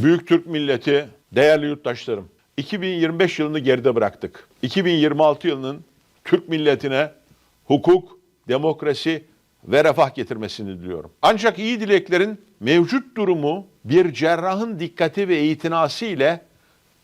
Büyük Türk milleti, değerli yurttaşlarım, 2025 yılını geride bıraktık. 2026 yılının Türk milletine hukuk, demokrasi ve refah getirmesini diliyorum. Ancak iyi dileklerin mevcut durumu bir cerrahın dikkati ve itinası ile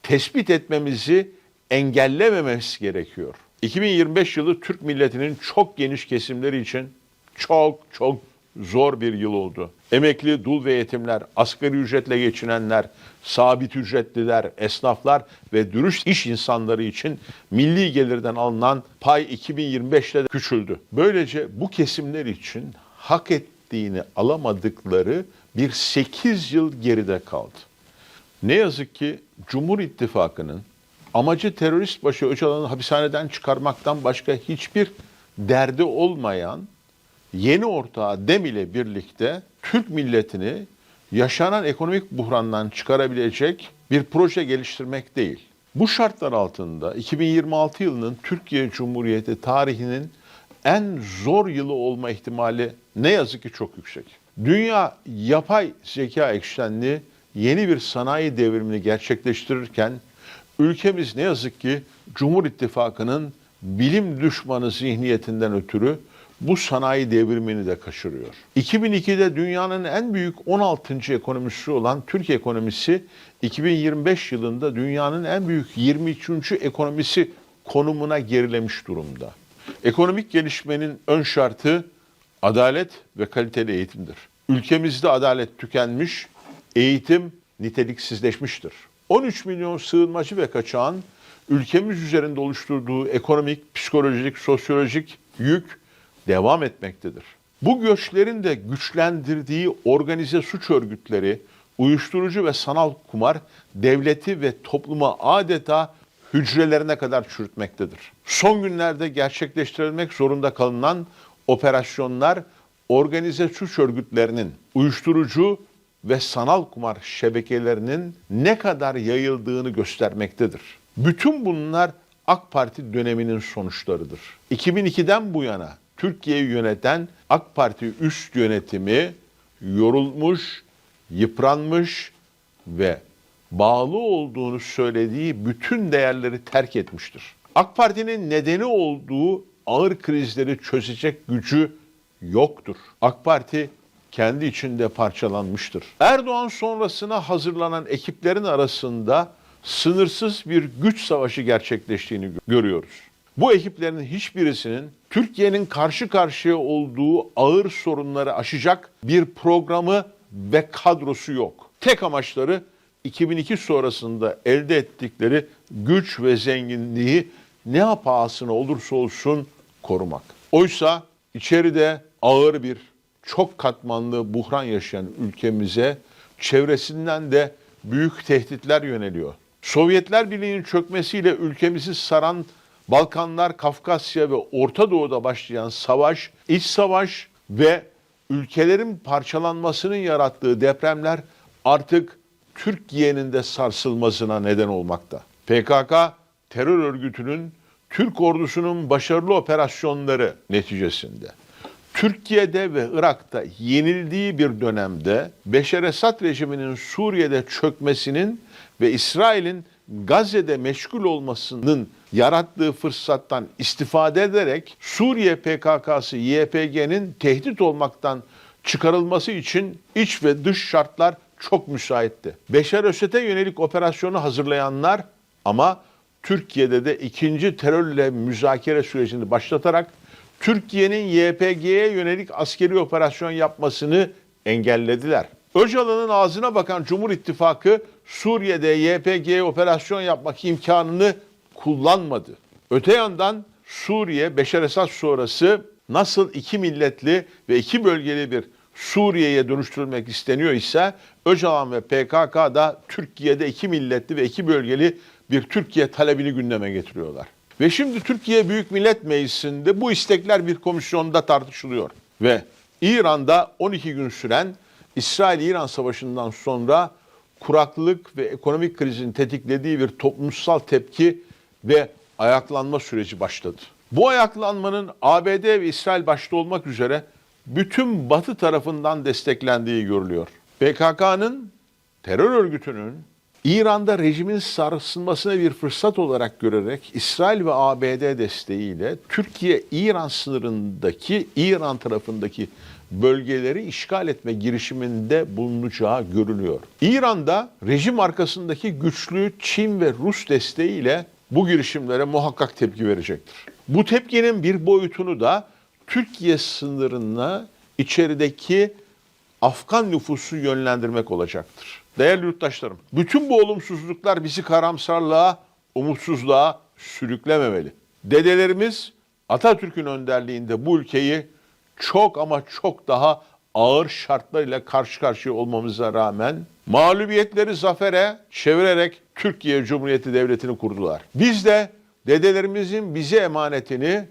tespit etmemizi engellememesi gerekiyor. 2025 yılı Türk milletinin çok geniş kesimleri için çok çok zor bir yıl oldu. Emekli, dul ve yetimler, asgari ücretle geçinenler, sabit ücretliler, esnaflar ve dürüst iş insanları için milli gelirden alınan pay 2025'te de küçüldü. Böylece bu kesimler için hak ettiğini alamadıkları bir 8 yıl geride kaldı. Ne yazık ki Cumhur İttifakı'nın amacı terörist başı Öcalan'ı hapishaneden çıkarmaktan başka hiçbir derdi olmayan yeni ortağı DEM ile birlikte Türk milletini yaşanan ekonomik buhrandan çıkarabilecek bir proje geliştirmek değil. Bu şartlar altında 2026 yılının Türkiye Cumhuriyeti tarihinin en zor yılı olma ihtimali ne yazık ki çok yüksek. Dünya yapay zeka eksenli yeni bir sanayi devrimini gerçekleştirirken ülkemiz ne yazık ki Cumhur İttifakı'nın bilim düşmanı zihniyetinden ötürü bu sanayi devrimini de kaçırıyor. 2002'de dünyanın en büyük 16. ekonomisi olan Türkiye ekonomisi 2025 yılında dünyanın en büyük 23. ekonomisi konumuna gerilemiş durumda. Ekonomik gelişmenin ön şartı adalet ve kaliteli eğitimdir. Ülkemizde adalet tükenmiş, eğitim niteliksizleşmiştir. 13 milyon sığınmacı ve kaçağın ülkemiz üzerinde oluşturduğu ekonomik, psikolojik, sosyolojik yük devam etmektedir. Bu göçlerin de güçlendirdiği organize suç örgütleri, uyuşturucu ve sanal kumar devleti ve topluma adeta hücrelerine kadar çürütmektedir. Son günlerde gerçekleştirilmek zorunda kalınan operasyonlar organize suç örgütlerinin uyuşturucu ve sanal kumar şebekelerinin ne kadar yayıldığını göstermektedir. Bütün bunlar AK Parti döneminin sonuçlarıdır. 2002'den bu yana Türkiye'yi yöneten AK Parti üst yönetimi yorulmuş, yıpranmış ve bağlı olduğunu söylediği bütün değerleri terk etmiştir. AK Parti'nin nedeni olduğu ağır krizleri çözecek gücü yoktur. AK Parti kendi içinde parçalanmıştır. Erdoğan sonrasına hazırlanan ekiplerin arasında sınırsız bir güç savaşı gerçekleştiğini görüyoruz. Bu ekiplerin hiçbirisinin Türkiye'nin karşı karşıya olduğu ağır sorunları aşacak bir programı ve kadrosu yok. Tek amaçları 2002 sonrasında elde ettikleri güç ve zenginliği ne pahasına olursa olsun korumak. Oysa içeride ağır bir çok katmanlı buhran yaşayan ülkemize çevresinden de büyük tehditler yöneliyor. Sovyetler Birliği'nin çökmesiyle ülkemizi saran Balkanlar, Kafkasya ve Orta Doğu'da başlayan savaş, iç savaş ve ülkelerin parçalanmasının yarattığı depremler artık Türkiye'nin de sarsılmasına neden olmakta. PKK terör örgütünün Türk ordusunun başarılı operasyonları neticesinde Türkiye'de ve Irak'ta yenildiği bir dönemde Beşer Esad rejiminin Suriye'de çökmesinin ve İsrail'in Gazze'de meşgul olmasının yarattığı fırsattan istifade ederek Suriye PKK'sı YPG'nin tehdit olmaktan çıkarılması için iç ve dış şartlar çok müsaitti. Beşer Esad'e yönelik operasyonu hazırlayanlar ama Türkiye'de de ikinci terörle müzakere sürecini başlatarak Türkiye'nin YPG'ye yönelik askeri operasyon yapmasını engellediler. Öcalan'ın ağzına bakan Cumhur İttifakı Suriye'de YPG'ye operasyon yapmak imkanını kullanmadı. Öte yandan Suriye Beşer Esad sonrası nasıl iki milletli ve iki bölgeli bir Suriye'ye dönüştürülmek isteniyor ise Öcalan ve PKK da Türkiye'de iki milletli ve iki bölgeli bir Türkiye talebini gündeme getiriyorlar. Ve şimdi Türkiye Büyük Millet Meclisi'nde bu istekler bir komisyonda tartışılıyor. Ve İran'da 12 gün süren İsrail-İran savaşından sonra kuraklık ve ekonomik krizin tetiklediği bir toplumsal tepki ve ayaklanma süreci başladı. Bu ayaklanmanın ABD ve İsrail başta olmak üzere bütün Batı tarafından desteklendiği görülüyor. PKK'nın terör örgütünün İran'da rejimin sarsılmasına bir fırsat olarak görerek İsrail ve ABD desteğiyle Türkiye-İran sınırındaki İran tarafındaki bölgeleri işgal etme girişiminde bulunacağı görülüyor. İran'da rejim arkasındaki güçlü Çin ve Rus desteğiyle bu girişimlere muhakkak tepki verecektir. Bu tepkinin bir boyutunu da Türkiye sınırına içerideki Afgan nüfusu yönlendirmek olacaktır. Değerli yurttaşlarım, bütün bu olumsuzluklar bizi karamsarlığa, umutsuzluğa sürüklememeli. Dedelerimiz Atatürk'ün önderliğinde bu ülkeyi çok ama çok daha ağır şartlarıyla karşı karşıya olmamıza rağmen mağlubiyetleri zafere çevirerek Türkiye Cumhuriyeti Devleti'ni kurdular. Biz de dedelerimizin bize emanetini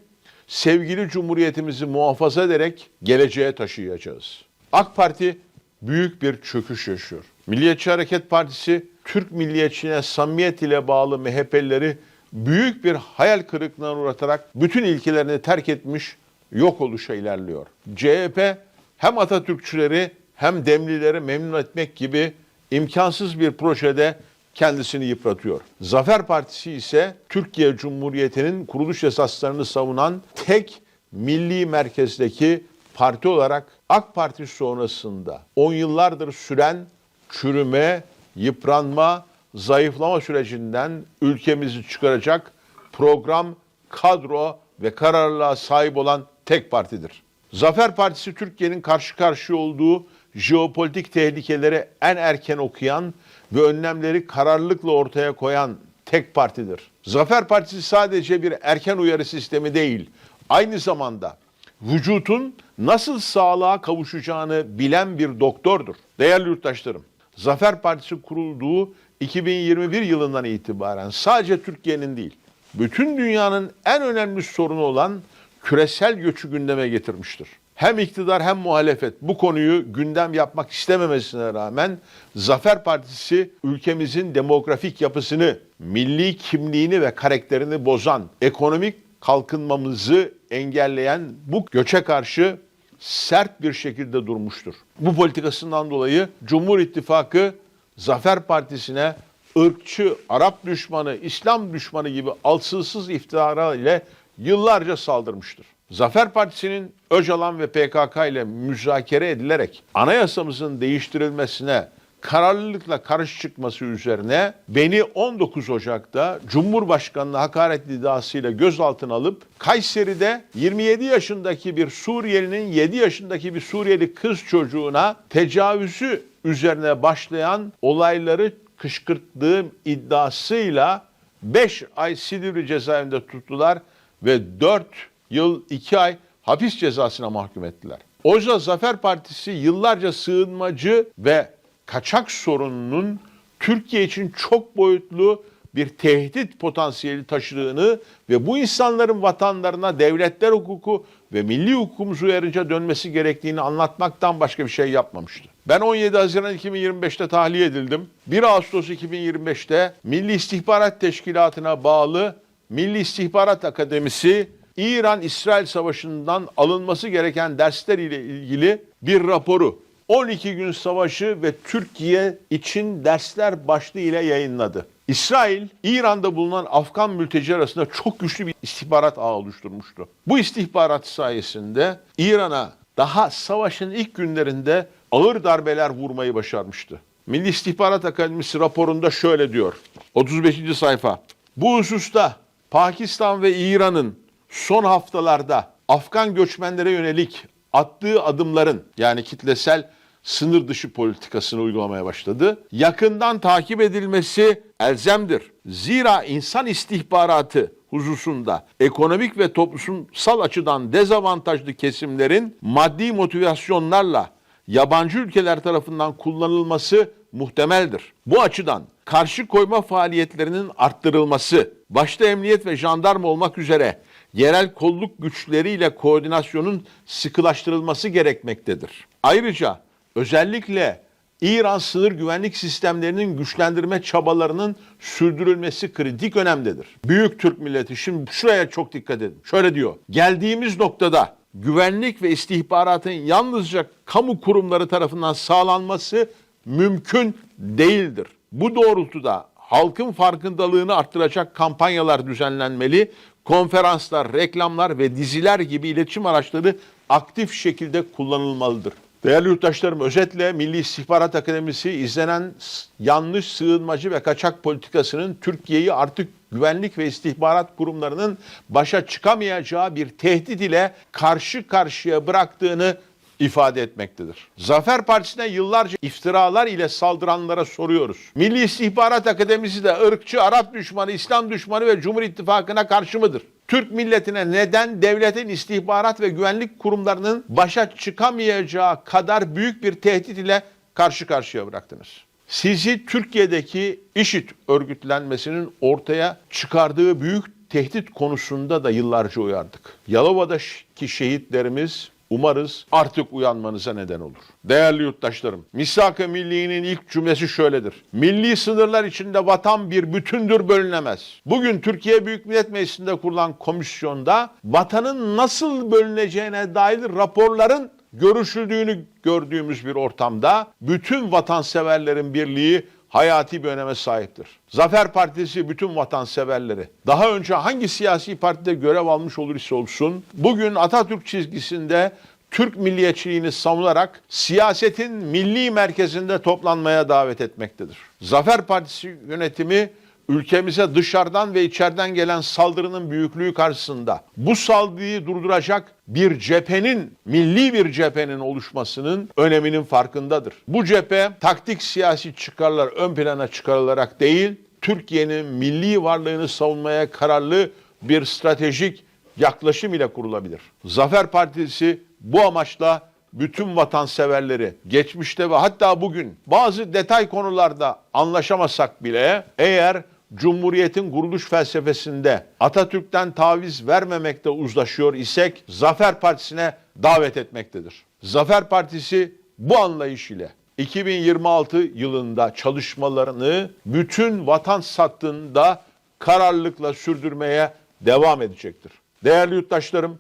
sevgili cumhuriyetimizi muhafaza ederek geleceğe taşıyacağız. AK Parti büyük bir çöküş yaşıyor. Milliyetçi Hareket Partisi Türk milliyetçiliğine samimiyet ile bağlı MHP'lileri büyük bir hayal kırıklığına uğratarak bütün ilkelerini terk etmiş yok oluşa ilerliyor. CHP hem Atatürkçüleri hem Demlileri memnun etmek gibi imkansız bir projede kendisini yıpratıyor. Zafer Partisi ise Türkiye Cumhuriyeti'nin kuruluş esaslarını savunan tek milli merkezdeki parti olarak AK Parti sonrasında 10 yıllardır süren çürüme, yıpranma, zayıflama sürecinden ülkemizi çıkaracak program, kadro ve kararlılığa sahip olan tek partidir. Zafer Partisi Türkiye'nin karşı karşıya olduğu jeopolitik tehlikeleri en erken okuyan ve önlemleri kararlılıkla ortaya koyan tek partidir. Zafer Partisi sadece bir erken uyarı sistemi değil, aynı zamanda vücutun nasıl sağlığa kavuşacağını bilen bir doktordur. Değerli yurttaşlarım, Zafer Partisi kurulduğu 2021 yılından itibaren sadece Türkiye'nin değil, bütün dünyanın en önemli sorunu olan küresel göçü gündeme getirmiştir. Hem iktidar hem muhalefet bu konuyu gündem yapmak istememesine rağmen Zafer Partisi ülkemizin demografik yapısını, milli kimliğini ve karakterini bozan, ekonomik kalkınmamızı engelleyen bu göçe karşı sert bir şekilde durmuştur. Bu politikasından dolayı Cumhur İttifakı Zafer Partisi'ne ırkçı, Arap düşmanı, İslam düşmanı gibi alsızsız iftira ile yıllarca saldırmıştır. Zafer Partisi'nin Öcalan ve PKK ile müzakere edilerek anayasamızın değiştirilmesine kararlılıkla karşı çıkması üzerine beni 19 Ocak'ta Cumhurbaşkanı'na hakaret iddiasıyla gözaltına alıp Kayseri'de 27 yaşındaki bir Suriyelinin 7 yaşındaki bir Suriyeli kız çocuğuna tecavüzü üzerine başlayan olayları kışkırttığım iddiasıyla 5 ay Silivri cezaevinde tuttular ve 4 yıl 2 ay hapis cezasına mahkum ettiler. Oysa Zafer Partisi yıllarca sığınmacı ve kaçak sorununun Türkiye için çok boyutlu bir tehdit potansiyeli taşıdığını ve bu insanların vatanlarına devletler hukuku ve milli hukukumuz uyarınca dönmesi gerektiğini anlatmaktan başka bir şey yapmamıştı. Ben 17 Haziran 2025'te tahliye edildim. 1 Ağustos 2025'te Milli İstihbarat Teşkilatı'na bağlı Milli İstihbarat Akademisi İran-İsrail Savaşı'ndan alınması gereken dersler ile ilgili bir raporu 12 gün savaşı ve Türkiye için dersler başlığı ile yayınladı. İsrail, İran'da bulunan Afgan mülteci arasında çok güçlü bir istihbarat ağı oluşturmuştu. Bu istihbarat sayesinde İran'a daha savaşın ilk günlerinde ağır darbeler vurmayı başarmıştı. Milli İstihbarat Akademisi raporunda şöyle diyor. 35. sayfa. Bu hususta Pakistan ve İran'ın son haftalarda Afgan göçmenlere yönelik attığı adımların yani kitlesel sınır dışı politikasını uygulamaya başladı. Yakından takip edilmesi elzemdir. Zira insan istihbaratı hususunda ekonomik ve toplumsal açıdan dezavantajlı kesimlerin maddi motivasyonlarla yabancı ülkeler tarafından kullanılması muhtemeldir. Bu açıdan karşı koyma faaliyetlerinin arttırılması, başta emniyet ve jandarma olmak üzere yerel kolluk güçleriyle koordinasyonun sıkılaştırılması gerekmektedir. Ayrıca özellikle İran sınır güvenlik sistemlerinin güçlendirme çabalarının sürdürülmesi kritik önemdedir. Büyük Türk milleti şimdi şuraya çok dikkat edin. Şöyle diyor. Geldiğimiz noktada güvenlik ve istihbaratın yalnızca kamu kurumları tarafından sağlanması mümkün değildir. Bu doğrultuda halkın farkındalığını arttıracak kampanyalar düzenlenmeli, konferanslar, reklamlar ve diziler gibi iletişim araçları aktif şekilde kullanılmalıdır. Değerli yurttaşlarım özetle Milli İstihbarat Akademisi izlenen yanlış sığınmacı ve kaçak politikasının Türkiye'yi artık güvenlik ve istihbarat kurumlarının başa çıkamayacağı bir tehdit ile karşı karşıya bıraktığını ifade etmektedir. Zafer Partisi'ne yıllarca iftiralar ile saldıranlara soruyoruz. Milli İstihbarat Akademisi de ırkçı, Arap düşmanı, İslam düşmanı ve Cumhur İttifakı'na karşı mıdır? Türk milletine neden devletin istihbarat ve güvenlik kurumlarının başa çıkamayacağı kadar büyük bir tehdit ile karşı karşıya bıraktınız? Sizi Türkiye'deki IŞİD örgütlenmesinin ortaya çıkardığı büyük tehdit konusunda da yıllarca uyardık. Yalova'daki şehitlerimiz umarız artık uyanmanıza neden olur. Değerli yurttaşlarım, Misak-ı Milli'nin ilk cümlesi şöyledir. Milli sınırlar içinde vatan bir bütündür bölünemez. Bugün Türkiye Büyük Millet Meclisi'nde kurulan komisyonda vatanın nasıl bölüneceğine dair raporların görüşüldüğünü gördüğümüz bir ortamda bütün vatanseverlerin birliği hayati bir öneme sahiptir. Zafer Partisi bütün vatanseverleri daha önce hangi siyasi partide görev almış olur ise olsun bugün Atatürk çizgisinde Türk milliyetçiliğini savunarak siyasetin milli merkezinde toplanmaya davet etmektedir. Zafer Partisi yönetimi ülkemize dışarıdan ve içeriden gelen saldırının büyüklüğü karşısında bu saldırıyı durduracak bir cephenin, milli bir cephenin oluşmasının öneminin farkındadır. Bu cephe taktik siyasi çıkarlar ön plana çıkarılarak değil, Türkiye'nin milli varlığını savunmaya kararlı bir stratejik yaklaşım ile kurulabilir. Zafer Partisi bu amaçla bütün vatanseverleri geçmişte ve hatta bugün bazı detay konularda anlaşamasak bile eğer Cumhuriyetin kuruluş felsefesinde Atatürk'ten taviz vermemekte uzlaşıyor isek Zafer Partisi'ne davet etmektedir. Zafer Partisi bu anlayış ile 2026 yılında çalışmalarını bütün vatan sattığında kararlılıkla sürdürmeye devam edecektir. Değerli yurttaşlarım,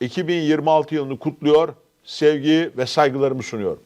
2026 yılını kutluyor, sevgi ve saygılarımı sunuyorum.